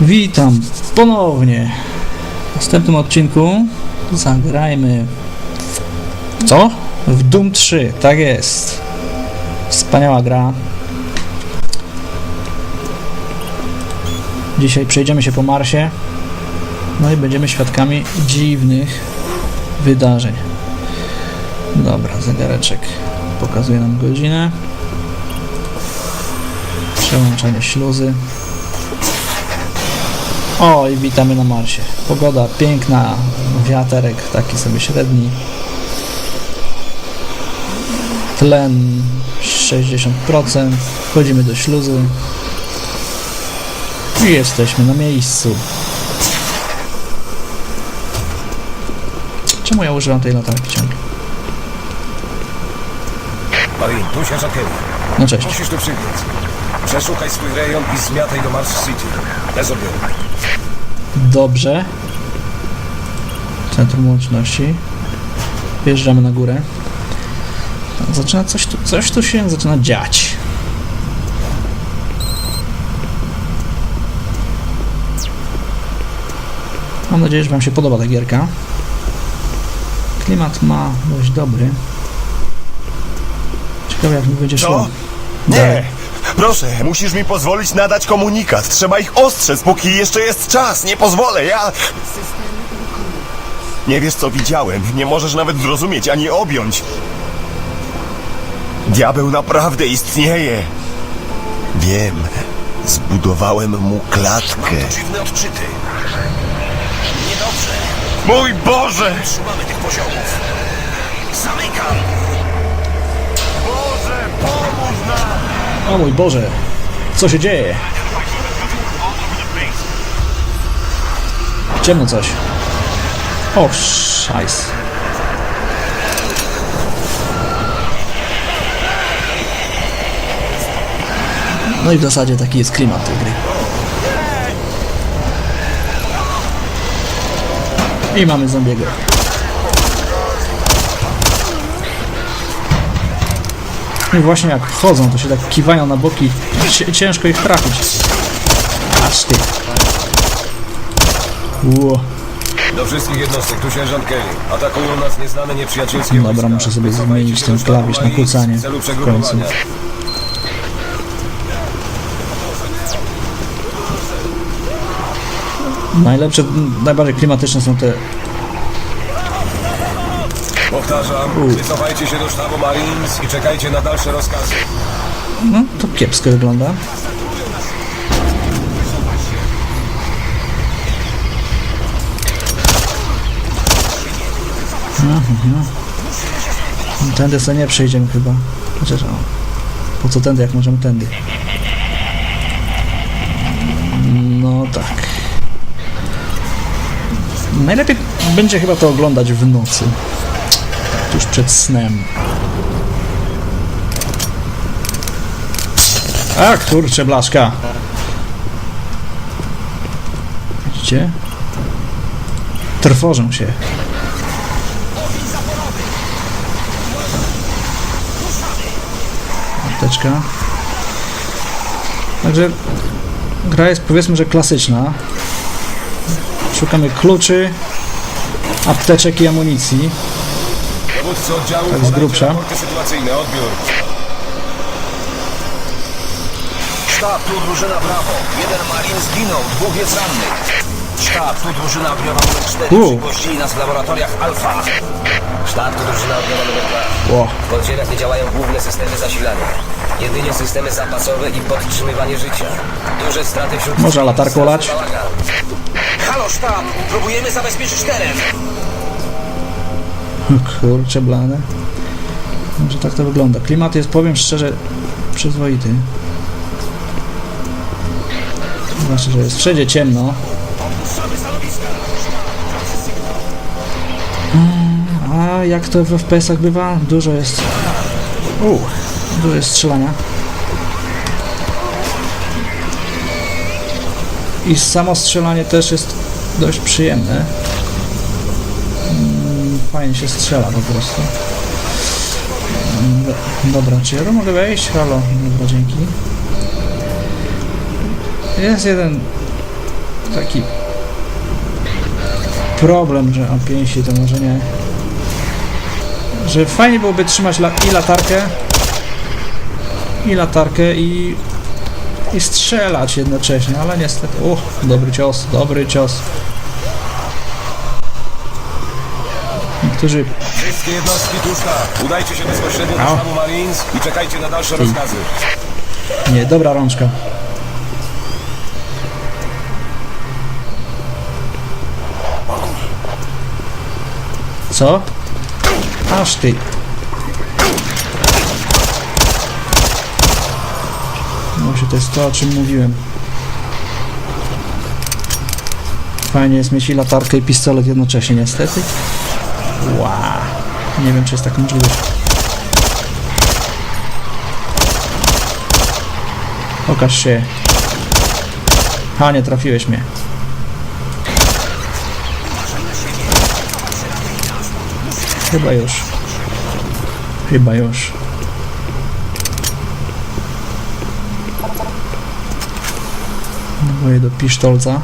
Witam ponownie. W następnym odcinku zagrajmy w co? W Doom 3, tak jest. Wspaniała gra. Dzisiaj przejdziemy się po Marsie. No i będziemy świadkami dziwnych wydarzeń. Dobra, zegareczek pokazuje nam godzinę. Przełączanie śluzy. O, i witamy na Marsie. Pogoda piękna, wiaterek taki sobie średni. Tlen 60%. Wchodzimy do śluzy. I jesteśmy na miejscu. Czemu ja używam tej latarki ciągle? Marin, tu się Kelly. No cześć. Musisz tu przybiec. Przeszukaj swój rejon i zmiataj do Mars City. Bez odbioru. Dobrze. Centrum łączności. Wjeżdżamy na górę. Zaczyna coś tu, coś tu się zaczyna dziać. Mam nadzieję, że Wam się podoba ta gierka. Klimat ma dość dobry. Ciekawe jak mi będzie szło. Nie! Proszę, musisz mi pozwolić nadać komunikat. Trzeba ich ostrzec, póki jeszcze jest czas. Nie pozwolę, ja... Nie wiesz, co widziałem. Nie możesz nawet zrozumieć ani objąć. Diabeł naprawdę istnieje. Wiem. Zbudowałem mu klatkę. To dziwne odczyty. Niedobrze. Mój Boże! Trzymamy tych poziomów. Zamykam. O mój Boże, co się dzieje? Ciemno coś. O, szajs. No i w zasadzie taki jest klimat tej gry. I mamy zombiego. I właśnie jak chodzą, to się tak kiwają na boki. Ciężko ich trafić. Aż ty. Ło. Do wszystkich jednostek, tu sierżant Kelly. Atakują nas nieznane nieprzyjacielskie Dobra, wojska. muszę sobie zmienić ten klawisz na kłócanie W końcu. Najlepsze, najbardziej klimatyczne są te... Powtarzam, wycofajcie się do sztabu Marines i czekajcie na dalsze rozkazy. No, to kiepsko wygląda. Mhm. Tędy sobie nie przejdziemy chyba. Chociaż o, po co tędy, jak możemy tędy? No tak. Najlepiej będzie chyba to oglądać w nocy. Tuż przed snem. A kurczę, blaszka. Widzicie? Trwożą się. Apteczka. Także gra jest powiedzmy, że klasyczna. Szukamy kluczy, apteczek i amunicji. Dowódcy oddziału Tak z grubsza. raporty sytuacyjne. Odbiór. Sztab, tu drużyna Brawo. Jeden marin zginął, dwóch jest rannych. Sztab, tu drużyna ogniowa numer 4. U. Przygościli nas w laboratoriach Alfa. Sztab to drużyna ogniowa numer 2. Ło, W podziemiach nie działają główne systemy zasilania. Jedynie systemy zapasowe i podtrzymywanie życia. Duże straty wśród... Można latarką lać? Halo, sztab, próbujemy zabezpieczyć teren. Kurczę blane. Może tak to wygląda. Klimat jest, powiem szczerze, przyzwoity. Zwłaszcza, że jest wszędzie ciemno. Mm, A jak to w FPS-ach bywa? Dużo jest... U, dużo jest strzelania. I samo strzelanie też jest dość przyjemne. Fajnie się strzela po prostu. Do- Dobra, czy ja tu mogę wejść? Halo, dobra, dzięki. Jest jeden taki problem, że o pięści to może nie. Że fajnie byłoby trzymać la i latarkę, i latarkę, i, i strzelać jednocześnie, ale niestety. Uch, dobry cios, dobry cios. Niektórzy Wszystkie jednostki tuszka, udajcie się bezpośrednio do Au. sztabu Marines i czekajcie na dalsze rozkazy. Nie, dobra rączka. Co? Aż ty. Może to jest to, o czym mówiłem. Fajnie jest mieć i latarkę i pistolet jednocześnie, niestety. Wow. Nie wiem, czy jest taka możliwość. Pokaż się. Ha, nie trafiłeś mnie. Chyba już. Chyba już. Naboje do pisztolca.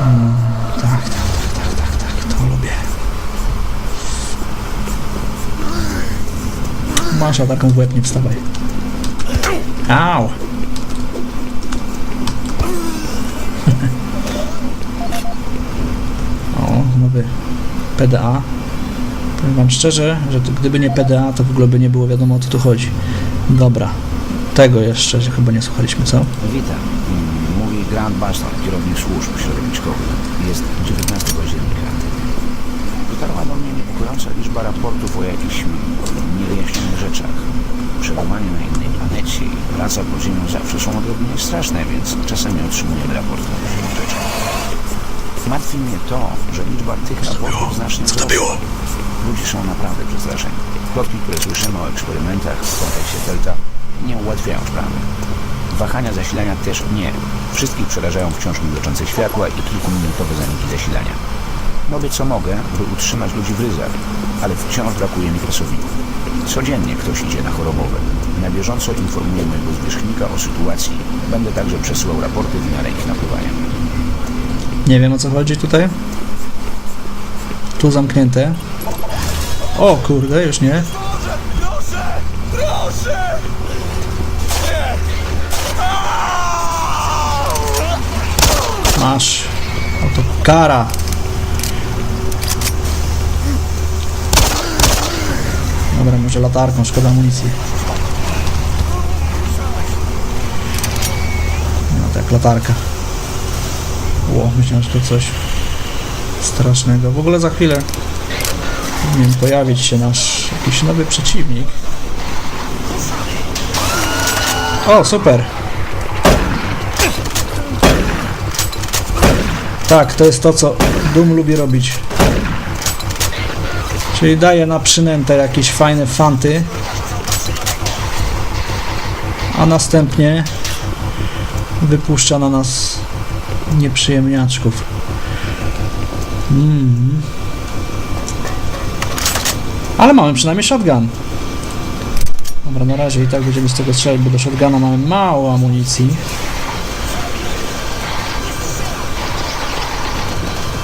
Mm, tak, tak, tak, tak, tak, tak, to lubię. Masz taką w łeb, nie wstawaj. Au! o, nowy PDA. Powiem wam szczerze, że gdyby nie PDA, to w ogóle by nie było wiadomo o co tu chodzi. Dobra. Tego jeszcze że chyba nie słuchaliśmy, co? Witam. Mówi Grant Baston, kierownik służb środowiskowych. Jest 19 października. Niepokojąca liczba raportów o jakichś niewyjaśnionych rzeczach. Przebywanie na innej planecie i praca pod ziemią zawsze są odrobinę straszne, więc czasami otrzymujemy raporty o różnych rzeczach. Martwi mnie to, że liczba tych raportów znacznie wzrosła. Ludzie są naprawdę przestraszeni. Plotki, które słyszymy o eksperymentach w kontekście Delta nie ułatwiają sprawy. Wahania zasilania też nie. Wszystkich przerażają wciąż migoczące światła i kilkuminutowe zaniki zasilania. Robię co mogę, by utrzymać ludzi w ryzach, ale wciąż brakuje mi pracowników. Codziennie ktoś idzie na chorobowe. Na bieżąco informuję mojego zwierzchnika o sytuacji. Będę także przesyłał raporty w miarę ich napływania. Nie wiem o co chodzi tutaj. Tu zamknięte. O kurde, już nie. Proszę! Proszę! Masz. Oto kara. Dobra, może latarką, szkoda amunicji. No tak, latarka. Ło, myślałem, że to coś strasznego. W ogóle za chwilę powinien pojawić się nasz jakiś nowy przeciwnik. O, super. Tak, to jest to, co Doom lubi robić. Czyli daje na przynętę jakieś fajne fanty, a następnie wypuszcza na nas nieprzyjemniaczków. Mm. Ale mamy przynajmniej shotgun. Dobra, na razie i tak będziemy z tego strzelać, bo do shotguna mamy mało amunicji.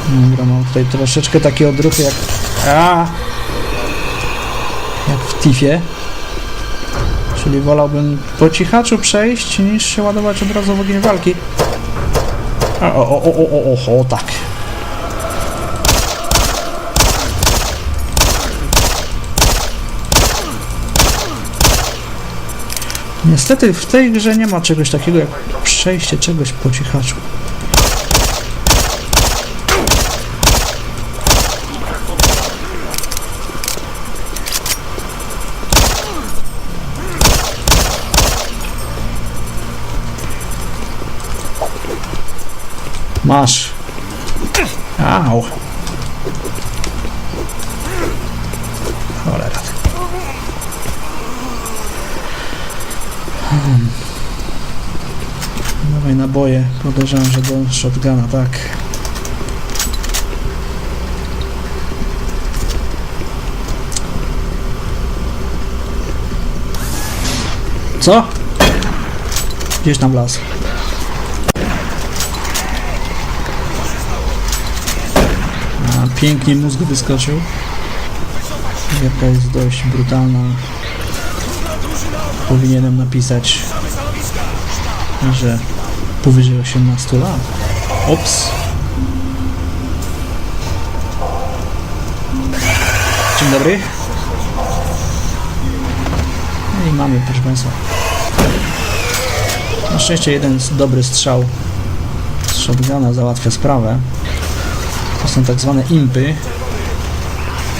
Dobra, mam tutaj troszeczkę takie odruchy jak... A! Jak w Tifie. Czyli wolałbym po cichaczu przejść, niż się ładować od razu w ogień walki. O, o, o, o, o, o, o, tak. Niestety w tej grze nie ma czegoś takiego jak przejście czegoś po cichaczu. Masz. Au. Cholera. Hmm. Dawaj naboje. Podejrzewam, że do shotguna, tak. Co? Gdzieś tam las. A, pięknie mózg wyskoczył. Gierka jest dość brutalna. Powinienem napisać, że powyżej 18 lat. Ops. Dzień dobry. No I mamy, proszę Państwa. Na szczęście jeden dobry strzał z załatwia sprawę. To są tak zwane impy.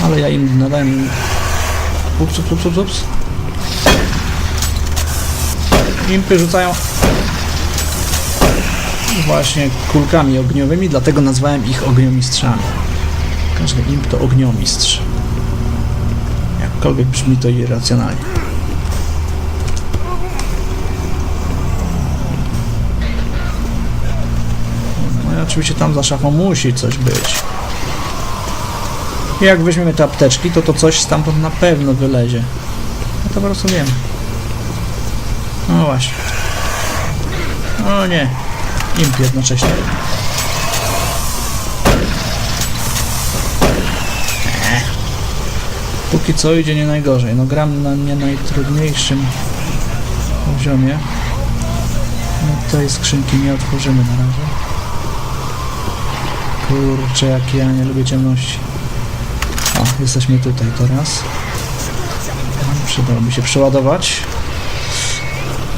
Ale ja im nadałem... Ups, ups, ups, ups, ups. Impy rzucają właśnie kulkami ogniowymi, dlatego nazwałem ich ogniomistrzami. Każdy imp to ogniomistrz. Jakkolwiek brzmi to irracjonalnie. Oczywiście tam za szafą musi coś być. I jak weźmiemy te apteczki, to to coś stamtąd na pewno wylezie. Ja to po prostu wiem. No właśnie. O nie. Imp jednocześnie. Eee. Póki co idzie nie najgorzej. No gram na nie najtrudniejszym poziomie. No tej skrzynki nie otworzymy na razie. Kurczę, jak ja nie lubię ciemności. O, jesteśmy tutaj teraz. Przydałoby się przeładować.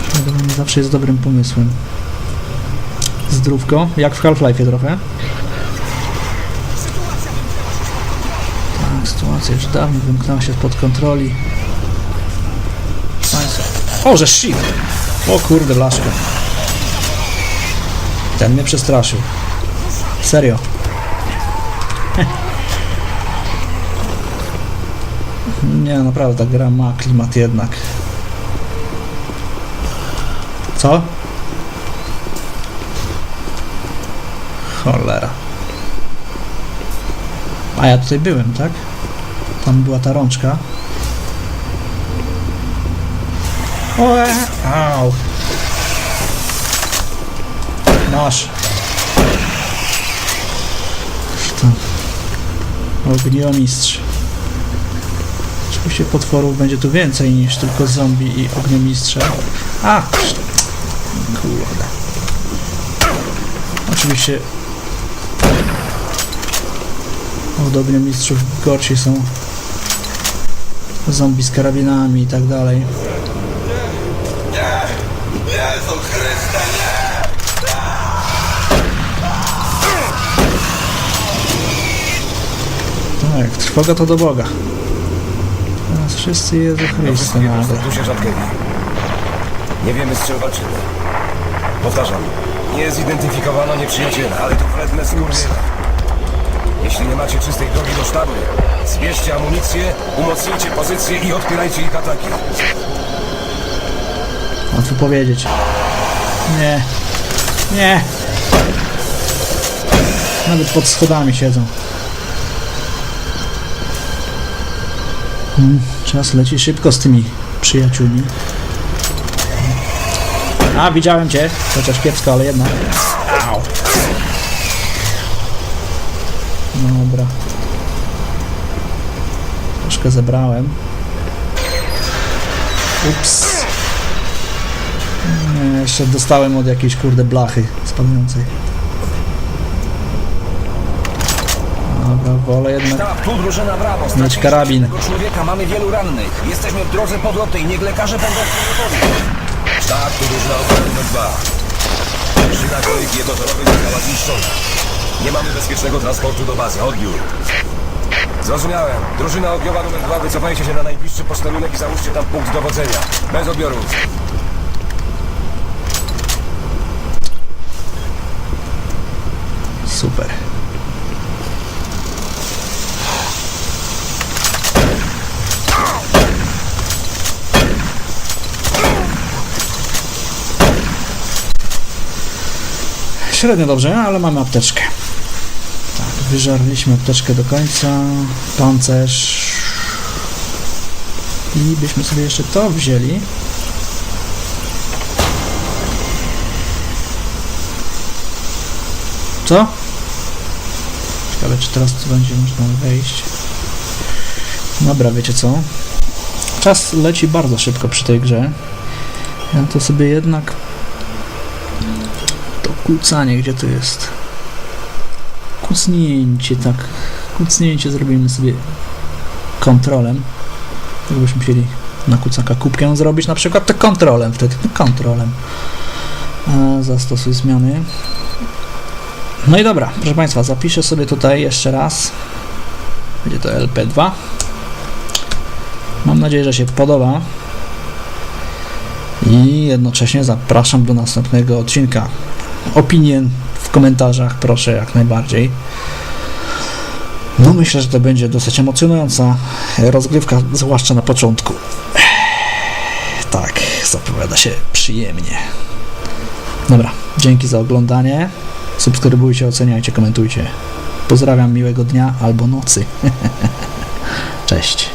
Przeładowanie zawsze jest dobrym pomysłem. Zdrówko, jak w Half-Life'ie trochę. Tak, sytuacja już dawno wymknęła się spod kontroli. O, że shit! O kurde, blaszka. Ten mnie przestraszył. Serio. Nie, naprawdę gra ma klimat jednak. Co? Cholera. A ja tutaj byłem, tak? Tam była ta rączka. O, e, au. Masz. Ogniomistrz. Oczywiście potworów będzie tu więcej niż tylko zombie i ogniomistrze. A! Kurde. Oczywiście od ogniomistrzów gorsi są zombie z karabinami i tak dalej. Tak, trwoga to do Boga. Teraz wszyscy Jezu Chryste nagle. Nie wiemy z czym walczymy. Powtarzam, nie zidentyfikowano nieprzyjaciela, ale to wredne skurwiele. Jeśli nie macie czystej drogi do sztabu, zbierzcie amunicję, umocnijcie pozycję i odpierajcie ich ataki. Łatwo powiedzieć. Nie. Nie. Nawet pod schodami siedzą. Czas leci szybko z tymi przyjaciółmi. A, widziałem cię. Chociaż kiepsko, ale jednak. Au. Dobra. Troszkę zebrałem. Ups. Jeszcze dostałem od jakiejś kurde blachy spadającej. Dobra, wolę jednak. Sztab, tu drużyna Brawo. mieć Straciliśmy karabin. Człowieka, mamy wielu rannych. Jesteśmy w drodze powrotnej, niech lekarze będą gotowi. Sztab, tu drużyna numer dwa. Szyna kolejki jednotorowej została zniszczona. Nie mamy bezpiecznego transportu do bazy. Odbiór. Zrozumiałem. Drużyna ogniowa numer dwa, wycofajcie się na najbliższy posterunek i załóżcie tam punkt dowodzenia. Bez odbiorów. Super. średnio dobrze, ale mamy apteczkę. Tak, wyżarliśmy apteczkę do końca. Pancerz. I byśmy sobie jeszcze to wzięli. Co? Ciekawe, czy teraz tu będzie można wejść. Dobra, wiecie co? Czas leci bardzo szybko przy tej grze. Ja to sobie jednak to kłócanie, gdzie to jest? Kucnięcie, tak. Kucnięcie zrobimy sobie kontrolem. Jakbyśmy chcieli na kucaka kubkę zrobić, na przykład to kontrolem wtedy, no kontrolem. E, zastosuj zmiany. No i dobra, proszę Państwa, zapiszę sobie tutaj jeszcze raz. Będzie to LP2. Mam nadzieję, że się podoba. I jednocześnie zapraszam do następnego odcinka. Opinie w komentarzach proszę jak najbardziej. No myślę, że to będzie dosyć emocjonująca rozgrywka, zwłaszcza na początku. Tak, zapowiada się przyjemnie. Dobra, dzięki za oglądanie. Subskrybujcie, oceniajcie, komentujcie. Pozdrawiam, miłego dnia albo nocy. Cześć.